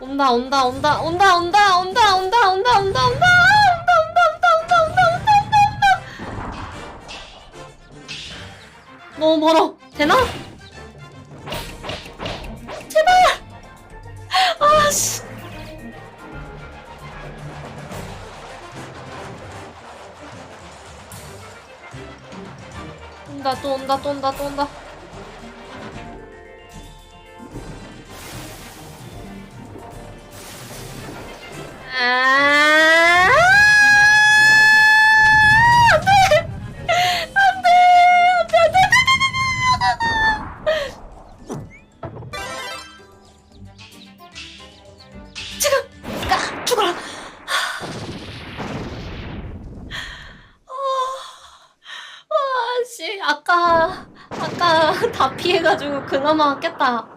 온다 온다 온다 온다 온다 온다 온다 온다 온다 온다 온다 온다 온다 온다 온다 온다 온다 온다 너무 멀어 되나? 제발 아씨 온다 또 온다 또 온다 또 온다 아 지금 아, 죽어라 와씨 아까 아까 다 피해가지고 그나마 깼다